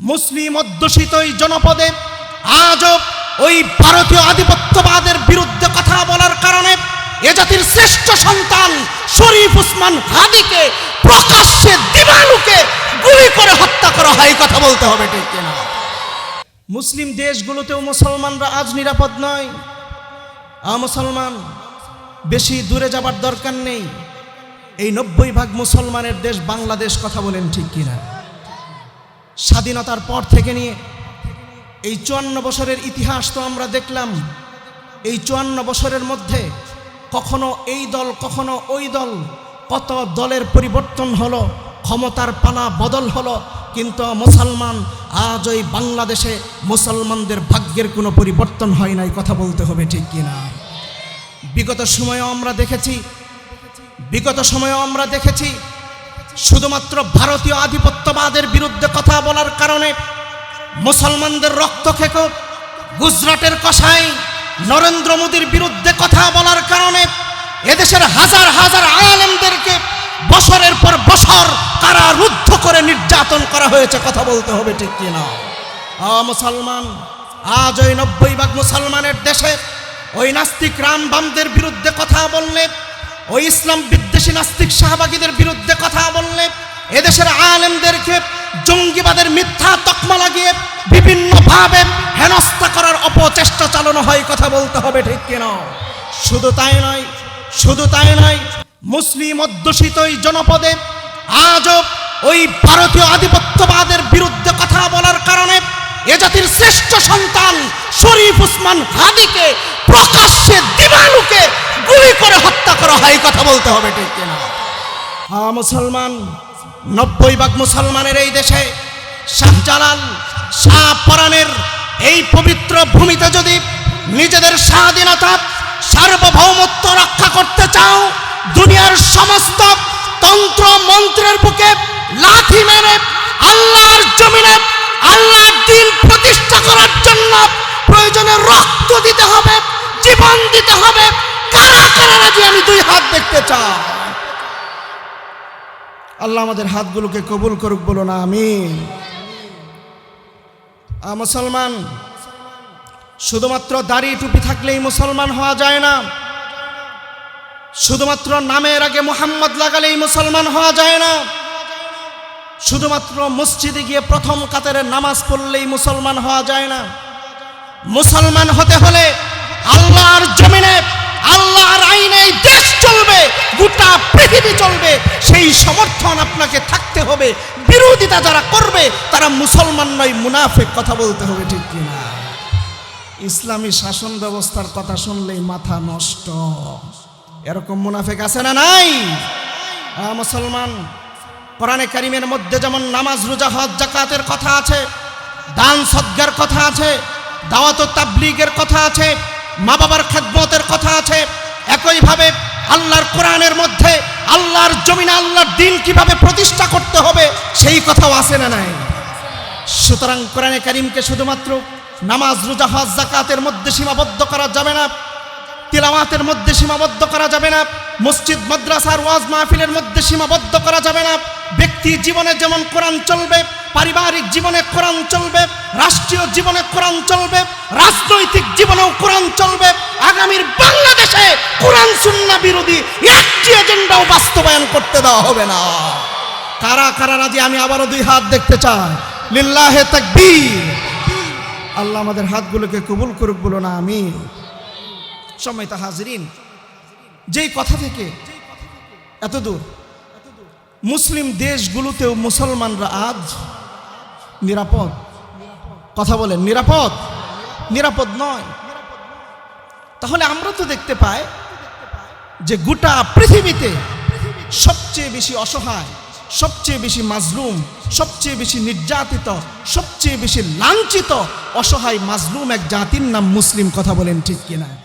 মুসলিম অধ্যুষিত এই জনপদে আজও ওই ভারতীয় আধিপত্যবাদের বিরুদ্ধে কথা বলার কারণে এ জাতির শ্রেষ্ঠ সন্তান শরীফ উসমান হাদিকে, প্রকাশ্যে দিবালুকে গুলি করে হত্যা করা হয় কথা বলতে হবে, ঠিক কিনা? মুসলিম দেশগুলোতেও মুসলমানরা আজ নিরাপদ নয়। মুসলমান, বেশি দূরে যাবার দরকার নেই। এই নব্বই ভাগ মুসলমানের দেশ বাংলাদেশ, কথা বলেন ঠিক কিনা? স্বাধীনতার পর থেকে নিয়ে এই চুয়ান্ন বছরের ইতিহাস তো আমরা দেখলাম। এই চুয়ান্ন বছরের মধ্যে কখনো এই দল, কখনো ওই দল, কত দলের পরিবর্তন হলো, ক্ষমতার পালা বদল হলো, কিন্তু মুসলমান আজ ওই বাংলাদেশে মুসলমানদের ভাগ্যের কোনো পরিবর্তন হয় নাই, কথা বলতে হবে ঠিক কিনা? বিগত সময়েও আমরা দেখেছি, বিগত সময়েও আমরা দেখেছি শুধুমাত্র ভারতীয় আধিপত্যবাদের বিরুদ্ধে কথা বলার কারণে মুসলমানদের রক্ত খেকো, গুজরাটের কষাই নরেন্দ্র মোদীর বিরুদ্ধে কথা বলার কারণে এদেশের হাজার হাজার আলেমদেরকে বছরের পর বছর কারারুদ্ধ করে নির্যাতন করা হয়েছে, কথা বলতে হবে ঠিক কিনা? মুসলমান, আজ ওই নব্বই ভাগ মুসলমানের দেশে ওই নাস্তিক রাম বামদের বিরুদ্ধে কথা বললে, ওই ইসলাম বিদ্বেষী নাস্তিক শাহবাগীদের বিরুদ্ধে কথা এদেশের আলেমদেরকে জঙ্গিবাদের মিথ্যা তকমা লাগিয়ে বিভিন্নভাবে হেনস্থা করার অপচেষ্টা চালানো হয় কথা বলতে হবে ঠিক কিনা? শুধু তাই নয়, শুধু তাই নয়, মুসলিম অধ্যুষিত এই জনপদে আজও ওই ভারতীয় আধিপত্যবাদের বিরুদ্ধে কথা বলার কারণে এ জাতির শ্রেষ্ঠ সন্তান শরীফ উসমান হাদিকে, প্রকাশ্যে দিবালুকে গুলি করে হত্যা করা হয় কথা বলতে হবে ঠিক কিনা? হ্যাঁ মুসলমান নব্বই ভাগ মুসলমানের এই দেশে শাহজালাল শাহ পরাণের এই পবিত্র ভূমিতে যদি নিজেদের স্বাধীনতা, সার্বভৌমত্ব রক্ষা করতে চাও, দুনিয়ার সমস্ত তন্ত্র মন্ত্রের বুকে লাথি মেরে আল্লাহর জমিনে আল্লাহর দিন প্রতিষ্ঠা করার জন্য প্রয়োজনে রক্ত দিতে হবে, জীবন দিতে হবে। কারা কারা রাজি? আমি দুই হাত দেখতে চাই। আল্লাহ আমাদের হাতগুলোকে কবুল করুক, বলো না আমি মুসলমান, শুধুমাত্র দাড়ি টুপি থাকলেই মুসলমান হওয়া যায় না। শুধুমাত্র নামের আগে মোহাম্মদ লাগালেই মুসলমান হওয়া যায় না। শুধুমাত্র মসজিদে গিয়ে প্রথম কাতারে নামাজ পড়লেই মুসলমান হওয়া যায় না। মুসলমান হতে হলে আল্লাহর জমিনে, আল্লাহর আইনে এই দেশ চলবে গোটা পৃথিবী চলবে সেই সমর্থন আপনাকে থাকতে হবে। বিরোধিতা যারা করবে তারা মুসলমান নয় মুনাফেক কথা বলতে হবে ঠিক কিনা? ইসলামী শাসন ব্যবস্থার কথা শুনলেই মাথা নষ্ট। এরকম মুনাফেক আছে না নাই? আ, মুসলমান কোরআনে কারিমের মধ্যে যেমন নামাজ রোজা হজ জাকাতের কথা আছে দান সদ্গার কথা আছে দাওয়াত তাবলিগের কথা আছে মা বাবার খেদমতের কথা আছে একইভাবে আল্লাহর কোরআনের মধ্যে আল্লাহর জমিনে আল্লাহর দিন কীভাবে প্রতিষ্ঠা করতে হবে, সেই কথাও আসে না নাই? সুতরাং কোরআনে কারিমকে শুধুমাত্র নামাজ, রোজা, হজ জাকাতের মধ্যে সীমাবদ্ধ করা যাবে না, তিলাওয়াতের মধ্যে সীমাবদ্ধ করা যাবে না, মসজিদ, মাদ্রাসার ওয়াজ মাহফিলের মধ্যে সীমাবদ্ধ করা যাবে না ব্যক্তি জীবনে যেমন কোরআন চলবে, পারিবারিক জীবনে কোরআন চলবে, রাষ্ট্রীয় জীবনে কোরআন চলবে, রাজনৈতিক জীবনেও কোরআন চলবে, আগামীর বাংলাদেশে কোরআন সুন্না বিরোধী একটি এজেন্ডাও বাস্তবায়ন করতে দেওয়া হবে না। কারা কারা রাজি? আমি আবারও দুই হাত দেখতে চাই। লিল্লাহে তাকবীর। আল্লাহ আমাদের হাতগুলোকে কবুল করুক বলো না আমি সময় তা হাজরিন, যেই কথা থেকে, এত দূর মুসলিম দেশগুলোতেও মুসলমানরা আজ নিরাপদ। কথা বলেন, নিরাপদ? নিরাপদ নয়। তাহলে আমরা তো দেখতে পাই যে গোটা পৃথিবীতে সবচেয়ে বেশি অসহায়, সবচেয়ে বেশি মাজলুম, সবচেয়ে বেশি নির্যাতিত, সবচেয়ে বেশি লাঞ্ছিত, অসহায় মাজলুম এক জাতির নাম মুসলিম। কথা বলেন ঠিক কিনা?